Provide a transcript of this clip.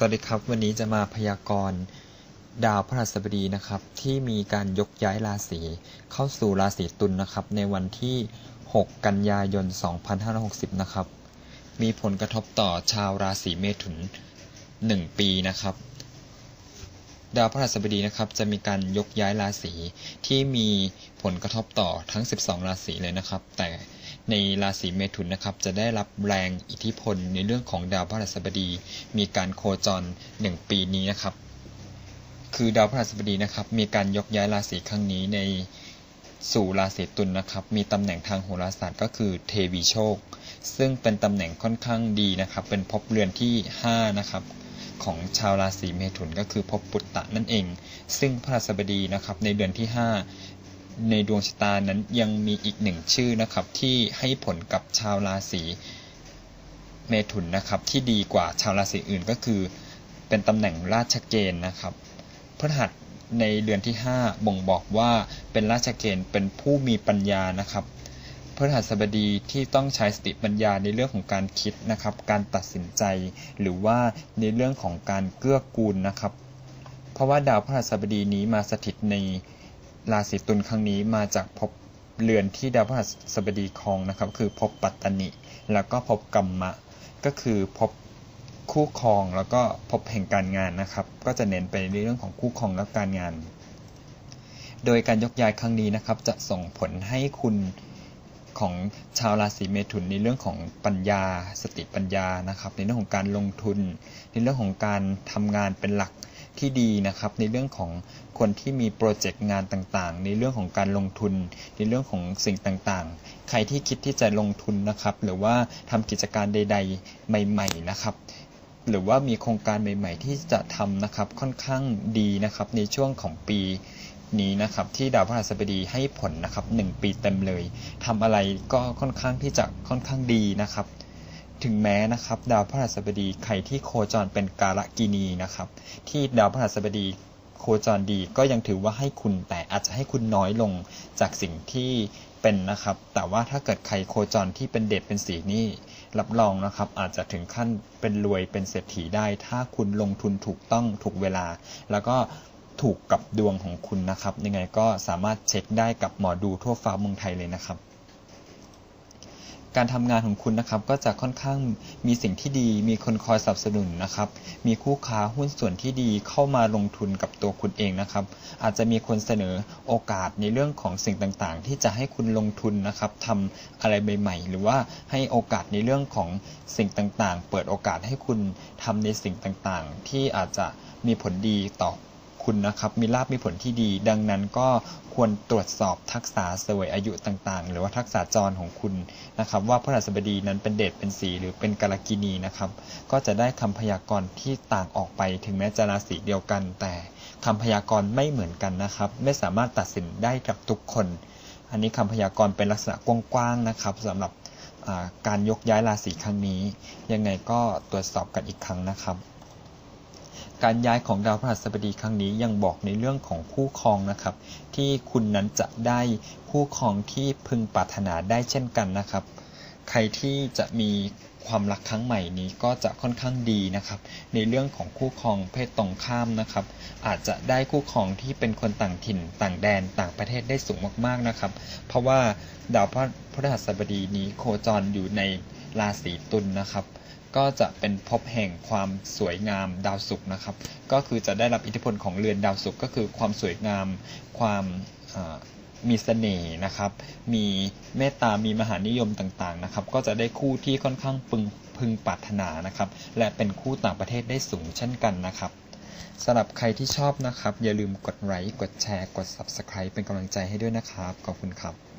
สวัสดีครับ วันนี้จะมาพยากรณ์ดาวพฤหัสบดีนะครับ ที่มีการยกย้ายราศีเข้าสู่ราศีตุลนนะครับ ในวันที่ 6 กันยายน 2560 นะครับ มีผลกระทบต่อชาวราศีเมถุน 1 ปีนะครับ ดาวพฤหัสบดีนะครับจะมีการยกย้ายราศีที่มีผลกระทบต่อทั้ง 12 ราศีเลยนะครับ แต่ ในราศีเมถุนนะครับ จะได้รับแรงอิทธิพลในเรื่องของดาวพฤหัสบดี มีการโคจร 1 ปีนี้นะครับ คือดาวพฤหัสบดีนะครับ มีการยกย้ายราศีครั้งนี้ในสู่ราศีตุลนนะครับ มีตำแหน่งทางโหราศาสตร์ก็คือเทวีโชค ซึ่งเป็นตำแหน่งค่อนข้างดีนะครับ เป็นภพเรือนที่ 5 นะครับของชาวราศีเมถุนก็คือภพปุตตะนั่นเอง ซึ่งพระสบดีนะครับในเดือนที่ 5 ในดวงชะตานั้นยังมีอีกหนึ่งชื่อนะครับที่ให้ผลกับชาวราศีเมถุนนะครับที่ดีกว่าชาวราศีอื่นก็คือ เป็นตำแหน่งราชเกณฑ์นะครับพระหัสในเดือนที่ 5 บ่งบอกว่าเป็นราชเกณฑ์เป็นผู้มีปัญญานะครับพฤหัสบดีที่ต้องใช้สติปัญญาในเรื่องของการคิดนะครับ การตัดสินใจ หรือว่าในเรื่องของการเกื้อกูลนะครับ เพราะว่าดาวพฤหัสบดีนี้มาสถิตใน ราศีตุลครั้งนี้มาจากภพเรือนที่ดาวพฤหัสบดีครองนะครับ คือภพปัตตนิแล้วก็ภพกรรมะ ก็คือภพคู่ครองแล้วก็ภพแห่งการงานนะครับ ก็จะเน้นไปในเรื่องของคู่ครองและการงาน โดยการยกย้ายครั้งนี้นะครับ จะส่งผลให้คุณของชาวราศีเมถุนในเรื่องของปัญญา สติปัญญานะครับ ในเรื่องของการลงทุน ในเรื่องของการทำงานเป็นหลัก ที่ดีนะครับ ในเรื่องของคนที่มีโปรเจกต์งานต่างๆ ในเรื่องของการลงทุน ในเรื่องของสิ่งต่างๆ ใครที่คิดที่จะลงทุนนะครับ หรือว่าทำกิจการใด ๆ ใหม่ ๆ นะครับหรือว่ามีโครงการใหม่ ๆ ที่จะทำนะครับค่อนข้างดีนะครับ ในช่วงของปีนี้นะครับ ที่ดาวพฤหัสบดีให้ผลนะครับ 1 ปีเต็มเลยทำอะไรก็ค่อนข้างที่จะค่อนข้างดีนะครับ ถึงแม้นะครับ ดาวพฤหัสบดีใครที่โคจรเป็นกาลกินีนะครับ ที่ดาวพฤหัสบดีโคจรดีก็ยังถือว่าให้คุณแต่อาจจะให้คุณน้อยลงจากสิ่งที่เป็นนะครับ แต่ว่าถ้าเกิดใครโคจรที่เป็นเดชเป็นสีนี่รับรองนะครับ อาจจะถึงขั้นเป็นรวยเป็นเศรษฐีได้ ถ้าคุณลงทุนถูกต้องถูกเวลา แล้วก็ถูกกับดวงของคุณนะครับ ยังไงก็สามารถเช็คได้กับหมอดูทั่วฟ้าเมืองไทยเลยนะครับ การทำงานของคุณนะครับ ก็จะค่อนข้างมีสิ่งที่ดี มีคนคอยสนับสนุนนะครับ มีคู่ค้าหุ้นส่วนที่ดีเข้ามาลงทุนกับตัวคุณเองนะครับ อาจจะมีคนเสนอโอกาสในเรื่องของสิ่งต่างๆ ที่จะให้คุณลงทุนนะครับทำอะไรใหม่ๆหรือว่าให้โอกาสในเรื่องของสิ่งต่างๆ เปิดโอกาสให้คุณทำในสิ่งต่างๆ ที่อาจจะมีผลดีต่อ คุณนะครับ มีลาบมีผลที่ดี ดังนั้นก็ควรตรวจสอบทักษะเสวยอายุต่างๆ หรือว่าทักษะจรของคุณนะครับ ว่าพระราชบดีนั้นเป็นเดชเป็นสีหรือเป็นกาลกินีนะครับ ก็จะได้คำพยากรณ์ที่ต่างออกไปถึงแม้จะราศีเดียวกัน แต่คำพยากรณ์ไม่เหมือนกันนะครับ ไม่สามารถตัดสินได้กับทุกคน อันนี้คำพยากรณ์เป็นลักษณะกว้างๆนะครับสำหรับการยกย้ายราศีครั้งนี้ ยังไงก็ตรวจสอบกันอีกครั้งนะครับ การย้ายของดาวพฤหัสบดีครั้งนี้ยังบอกในเรื่องของคู่ครองนะครับ ที่คุณนั้นจะได้คู่ครองที่พึงปรารถนาได้เช่นกันนะครับ ใครที่จะมีความรักครั้งใหม่นี้ก็จะค่อนข้างดีนะครับ ในเรื่องของคู่ครองเพศตรงข้ามนะครับ อาจจะได้คู่ครองที่เป็นคนต่างถิ่นต่างแดนต่างประเทศได้สูงมากๆนะครับ เพราะว่าดาวพฤหัสบดีนี้โคจรอยู่ในราศีตุลนนะครับ ก็จะเป็นพบแห่งความสวยงามดาวศุกร์นะครับ ก็คือจะได้รับอิทธิพลของเรือนดาวศุกร์ก็คือความสวยงาม ความมีเสน่ห์นะครับ มีเมตตา มีมหานิยมต่างๆนะครับ ก็จะได้คู่ที่ค่อนข้างพึงพึงปรารถนานะครับ และเป็นคู่ต่างประเทศได้สูงเช่นกันนะครับสำหรับใครที่ชอบนะครับ อย่าลืมกดไลค์ กดแชร์ กด Subscribe เป็นกำลังใจให้ด้วยนะครับ ขอบคุณครับ